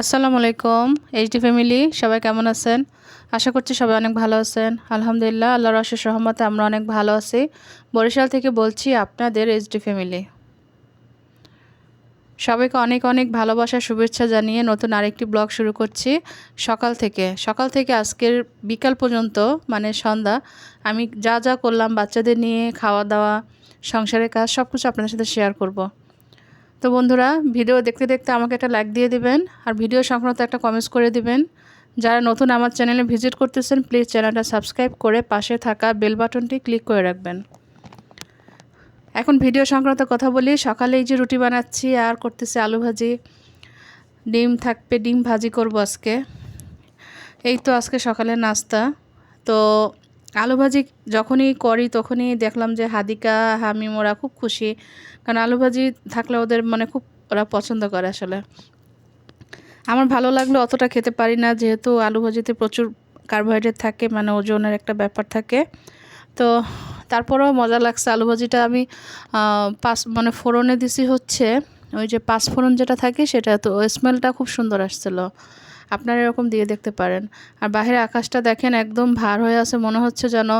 আসসালামু আলাইকুম HD family সবাই কেমন আছেন? আশা করছি সবাই অনেক ভালো আছেন। আলহামদুলিল্লাহ, আল্লাহর অশেষ রহমতে আমরা অনেক ভালো আছি। বরিশাল থেকে বলছি আপনাদের এইচডি ফ্যামিলি সবাইকে অনেক অনেক ভালোবাসা, শুভেচ্ছা জানিয়ে নতুন আরেকটি ব্লগ শুরু করছি সকাল থেকে। সকাল থেকে আজকের বিকাল পর্যন্ত মানে সন্ধ্যা, আমি যা যা করলাম বাচ্চাদের নিয়ে, খাওয়া দাওয়া, সংসারের কাজ সব কিছু আপনাদের সাথে শেয়ার করব। তো বন্ধুরা ভিডিও দেখতে দেখতে আমাকে একটা লাইক দিয়ে দিবেন, আর ভিডিও সংক্রান্ত একটা কমেন্টস করে দিবেন। যারা নতুন আমার চ্যানেলে ভিজিট করতেছেন প্লিজ চ্যানেলটা সাবস্ক্রাইব করে পাশে থাকা বেল বাটনটি ক্লিক করে রাখবেন। এখন ভিডিও সংক্রান্ত কথা বলি, সকালে এই যে রুটি বানাচ্ছি, আর করতেছি আলু ভাজি। ডিম থাকবে, ডিম ভাজি করব আজকে। এই তো আজকে সকালে নাস্তা। তো আলু ভাজি যখনই করি, তখনই দেখলাম যে হাদিকা হামিম ওরা খুব খুশি। কারণ আলু ভাজি থাকলে ওদের মানে খুব ওরা পছন্দ করে আসলে। আমার ভালো লাগলে, অতটা খেতে পারি না, যেহেতু আলু ভাজিতে প্রচুর কার্বোহাইড্রেট থাকে মানে ওজনের একটা ব্যাপার থাকে। তো তারপরেও মজা লাগছে আলু ভাজিটা আমি পাঁচ মানে ফোড়নে দিছি হচ্ছে, ওই যে পাঁচ ফোড়ন যেটা থাকে, সেটা তো স্মেলটা খুব সুন্দর আসছিল। আপনারা এরকম দিয়ে দেখতে পারেন। আর বাইরের আকাশটা দেখেন একদম ভার হয়ে আছে, মনে হচ্ছে যেন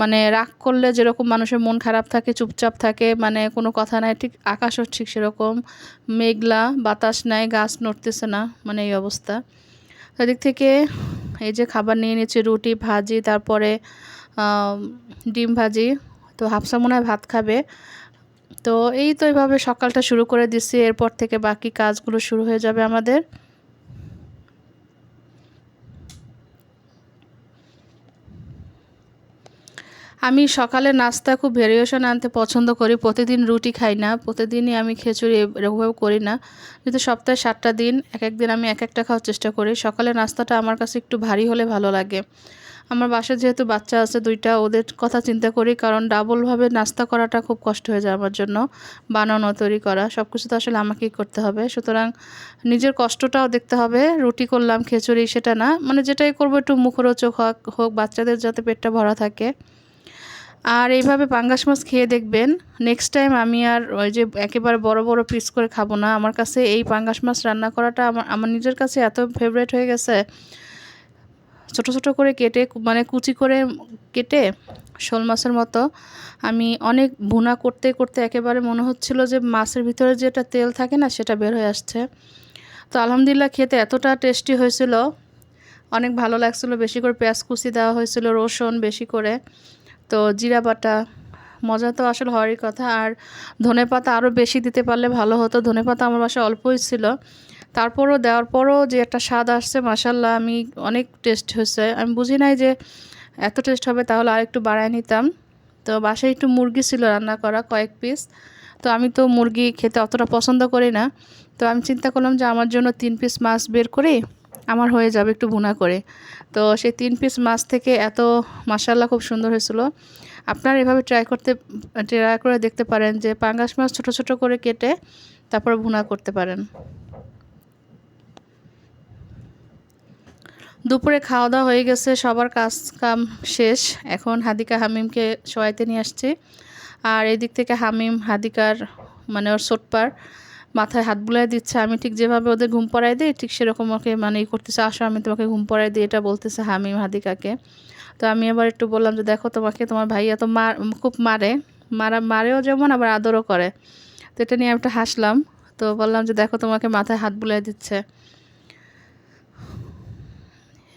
মানে রাগ করলে যেরকম মানুষের মন খারাপ থাকে, চুপচাপ থাকে মানে কোনো কথা নাই, ঠিক আকাশও ঠিক সেরকম। মেঘলা, বাতাস নাই, গাছ নড়তেছে না মানে এই অবস্থা। এদিক থেকে এই যে খাবার নিয়ে নিচ্ছি রুটি, ভাজি, তারপরে ডিম ভাজি, তো হাফসা মনে হয় ভাত খাবে। তো এই তো এইভাবে সকালটা শুরু করে দিচ্ছি এরপর থেকে বাকি কাজগুলো শুরু হয়ে যাবে আমাদের। আমি সকালে নাস্তা খুব ভেরিয়েশন আনতে পছন্দ করি। প্রতিদিন রুটি খাই না, প্রতিদিনই আমি খিচুড়ি এরকমভাবে করি না। কিন্তু সপ্তাহে সাতটা দিন এক এক দিন আমি এক একটা খাওয়ার চেষ্টা করি। সকালে নাস্তাটা আমার কাছে একটু ভারী হলে ভালো লাগে। আমার বাসায় যেহেতু বাচ্চা আছে দুইটা, ওদের কথা চিন্তা করি কারণ ডাবলভাবে নাস্তা করাটা খুব কষ্ট হয়ে যায় আমার জন্য। বানানো, তৈরি করা সব কিছু তো আসলে আমাকেই করতে হবে। সুতরাং নিজের কষ্টটাও দেখতে হবে। রুটি করলাম, খিচুড়ি সেটা না। মানে যেটাই করব একটু মুখরোচক হোক হোক, বাচ্চাদের যাতে পেটটা ভরা থাকে। আর এইভাবে পাঙ্গাস মাছ খেয়ে দেখবেন। নেক্সট টাইম আমি আর ওই যে একেবারে বড় বড় পিস করে খাব না। আমার কাছে এই পাঙ্গাস মাছ রান্না করাটা আমার আমার নিজের কাছে এত ফেভারেট হয়ে গেছে। ছোট ছোট করে কেটে মানে কুচি করে কেটে শোল মাছের মতো আমি অনেক ভুনা করতে করতে একেবারে মনে হচ্ছিল যে মাছের ভিতরে যেটা তেল থাকে না সেটা বের হয়ে আসছে। তো আলহামদুলিল্লাহ খেতে এতটা টেস্টি হয়েছিল। অনেক ভালো লাগছিল। বেশি করে পেঁয়াজ কুচি দেওয়া হয়েছিল, রসুন বেশি করে। তো জিরা বাটা, মজা তো আসলে হওয়ারই কথা। আর ধনে পাতা আরও বেশি দিতে পারলে ভালো হতো। ধনে পাতা আমার বাসায় অল্পই ছিল। তারপরও দেওয়ার পরও যে একটা স্বাদ আসছে মাসাল্লাহ আমি অনেক টেস্ট হয়েছে। আমি বুঝি নাই যে এত টেস্ট হবে, তাহলে আর একটু বাড়ায় নিতাম। তো বাসায় একটু মুরগি ছিল রান্না করা, কয়েক পিস তো আমি তো মুরগি খেতে অতটা পছন্দ করি না। তো আমি চিন্তা করলাম যে আমার জন্য তিন পিস মাছ বের করি। আমার হয়ে যাবে একটু ভুনা করে। তো সেই তিন পিস মাছ থেকে এত মাসাল্লা খুব সুন্দর হয়েছিল। আপনারা এভাবে ট্রাই করতে ট্রাই করে দেখতে পারেন যে পাঙ্গাস মাছ ছোট ছোট করে কেটে তারপর ভুনা করতে পারেন। দুপুরে খাওয়া দাওয়া হয়ে গেছে, সবার কাজ কাম শেষ। এখন হাদিকা হামিমকে শোয়াইতে নিয়ে আসছি। আর এদিক থেকে হামিম হাদিকার মানে ওর সোটপার মাথায় হাত বুলাই দিচ্ছে, আমি ঠিক যেভাবে ওদের ঘুম পড়াই দিই, ঠিক সেরকম ওকে মানে ই করতেছে, আসো আমি তোমাকে ঘুম পড়াই দিই, এটা বলতেছে হামিম হাদিকাকে। তো আমি আবার একটু বললাম যে, দেখো তোমাকে, তোমার ভাইয়া তো মার, খুব মারে, মারা, মারেও যেমন, আবার আদরও করে। তো এটা নিয়ে আমি একটু হাসলাম। তো বললাম যে, দেখো তোমাকে মাথায় হাত বুলাই দিচ্ছে।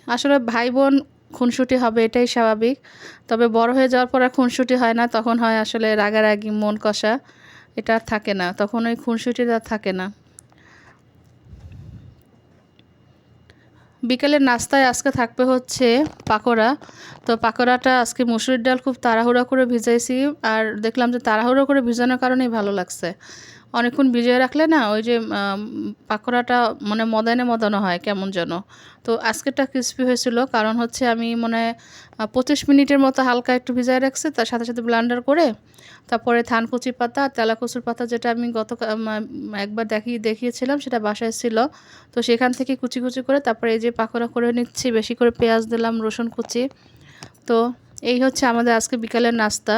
আসলে ভাই বোন খুনসুটি হবে, এটাই স্বাভাবিক। তবে বড় হয়ে যাওয়ার পর আর খুনসুটি হয় না, তখন হয় আসলে রাগারাগি, মন কষা। এটা আর থাকে না। তখন ওই খুনসুটিটা থাকে না। বিকেলের নাস্তায় আজকে থাকবে হচ্ছে পাকোড়া। তো পাকোড়াটা আজকে মুসুরির ডাল খুব তাড়াহুড়া করে ভিজাইছি। আর দেখলাম যে তাড়াহুড়ো করে ভিজানোর কারণেই ভালো লাগছে। অনেকক্ষণ ভিজিয়ে রাখলে না ওই যে পাকোড়াটা মানে মদানে মদানো হয় কেমন যেন। তো আজকেরটা ক্রিস্পি হয়েছিল, কারণ হচ্ছে আমি মানে পঁচিশ মিনিটের মতো হালকা একটু ভিজায় রাখছি, তার সাথে সাথে ব্লান্ডার করে, তারপরে থানকুচি পাতা, তেলাকুচুর পাতা যেটা আমি গত একবার দেখিয়ে দেখিয়েছিলাম, সেটা বাসায় ছিল। তো সেখান থেকে কুচি কুচি করে তারপরে এই যে পাকোড়া করে নিচ্ছি, বেশি করে পেঁয়াজ দিলাম, রসুন কুচি। তো এই হচ্ছে আমাদের আজকে বিকালের নাস্তা।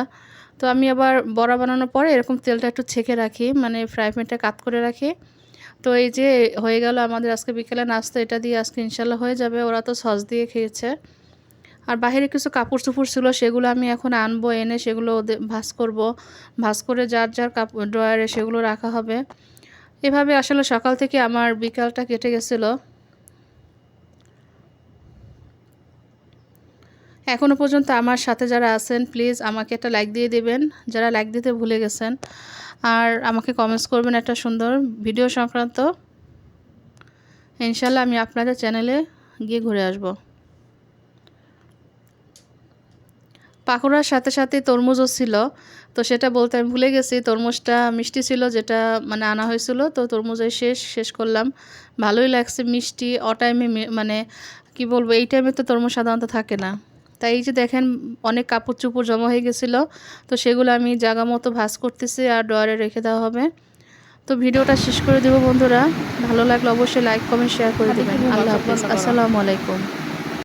তো আমি আবার বড়া বানানোর পরে এরকম তেলটা একটু ছেঁকে রাখি মানে ফ্রাই প্যানটা কাত করে রাখি। তো এই যে হয়ে গেল আমাদের আজকে বিকেলে নাস্তা, এটা দিয়ে আজকে ইনশাল্লাহ হয়ে যাবে। ওরা তো সস দিয়ে খেয়েছে। আর বাইরে কিছু কাপড় চুপড় ছিল, সেগুলো আমি এখন আনব, এনে সেগুলো ওদের ভাস করব। ভাস করে যার যার কাপড় ড্রয়ারে সেগুলো রাখা হবে। এভাবে আসলে সকাল থেকে আমার বিকালটা কেটে গেছিল। এখনও পর্যন্ত আমার সাথে যারা আছেন প্লিজ আমাকে একটা লাইক দিয়ে দেবেন। যারা লাইক দিতে ভুলে গেছেন, আর আমাকে কমেন্টস করবেন একটা সুন্দর ভিডিও সংক্রান্ত। ইনশাল্লাহ আমি আপনাদের চ্যানেলে গিয়ে ঘুরে আসব। পাকোড়ার সাথে সাথে তরমুজও ছিল, তো সেটা বলতে আমি ভুলে গেছি। তরমুজটা মিষ্টি ছিল, যেটা মানে আনা হয়েছিল, তো তরমুজের শেষ শেষ করলাম। ভালোই লাগছে মিষ্টি অ টাইমে মানে কি বলব, এই টাইমে তো তরমুজ সাধারণত থাকে না। তাই এই যে দেখেন অনেক কাপড় চুপড় জমা হয়ে গেছিল তো সেগুলো আমি জাগা মতো ভাজ করতেছি আর ডয়ারে রেখে দেওয়া হবে। তো ভিডিওটা শেষ করে দেবো বন্ধুরা ভালো লাগলে অবশ্যই লাইক কমেন্ট শেয়ার করে দেবেন। আল্লাহ হাফিজ। আসসালামু আলাইকুম।